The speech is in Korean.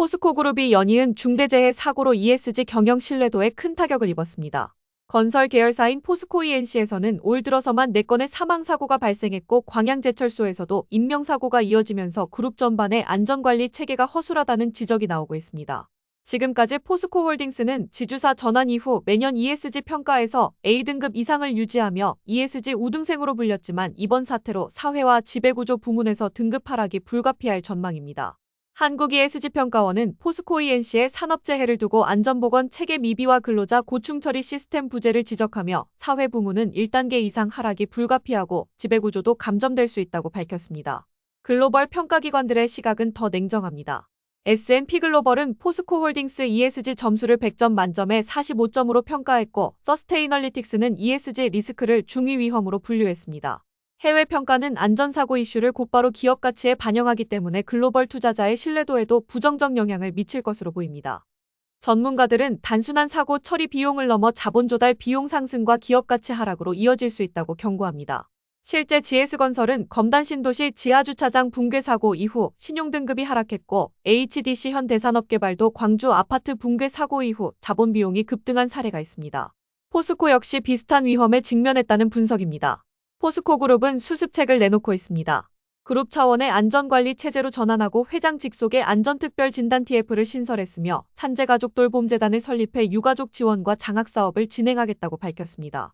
포스코그룹이 연이은 중대재해 사고로 ESG 경영 신뢰도에 큰 타격을 입었습니다. 건설 계열사인 포스코 ENC에서는 올 들어서만 4건의 사망사고가 발생했고 광양제철소에서도 인명사고가 이어지면서 그룹 전반의 안전관리 체계가 허술하다는 지적이 나오고 있습니다. 지금까지 포스코홀딩스는 지주사 전환 이후 매년 ESG 평가에서 A등급 이상을 유지하며 ESG 우등생으로 불렸지만 이번 사태로 사회와 지배구조 부문에서 등급 하락이 불가피할 전망입니다. 한국 ESG 평가원은 포스코 ENC의 산업재해를 두고 안전보건 체계 미비와 근로자 고충 처리 시스템 부재를 지적하며 사회 부문은 1단계 이상 하락이 불가피하고 지배구조도 감점될 수 있다고 밝혔습니다. 글로벌 평가기관들의 시각은 더 냉정합니다. S&P 글로벌은 포스코 홀딩스 ESG 점수를 100점 만점에 45점으로 평가했고 서스테이널리틱스는 ESG 리스크를 중위 위험으로 분류했습니다. 해외 평가는 안전사고 이슈를 곧바로 기업 가치에 반영하기 때문에 글로벌 투자자의 신뢰도에도 부정적 영향을 미칠 것으로 보입니다. 전문가들은 단순한 사고 처리 비용을 넘어 자본 조달 비용 상승과 기업 가치 하락으로 이어질 수 있다고 경고합니다. 실제 GS건설은 검단 신도시 지하주차장 붕괴 사고 이후 신용등급이 하락했고 HDC 현대산업개발도 광주 아파트 붕괴 사고 이후 자본 비용이 급등한 사례가 있습니다. 포스코 역시 비슷한 위험에 직면했다는 분석입니다. 포스코 그룹은 수습책을 내놓고 있습니다. 그룹 차원의 안전관리 체제로 전환하고 회장 직속의 안전특별 진단 TF를 신설했으며 산재가족 돌봄재단을 설립해 유가족 지원과 장학사업을 진행하겠다고 밝혔습니다.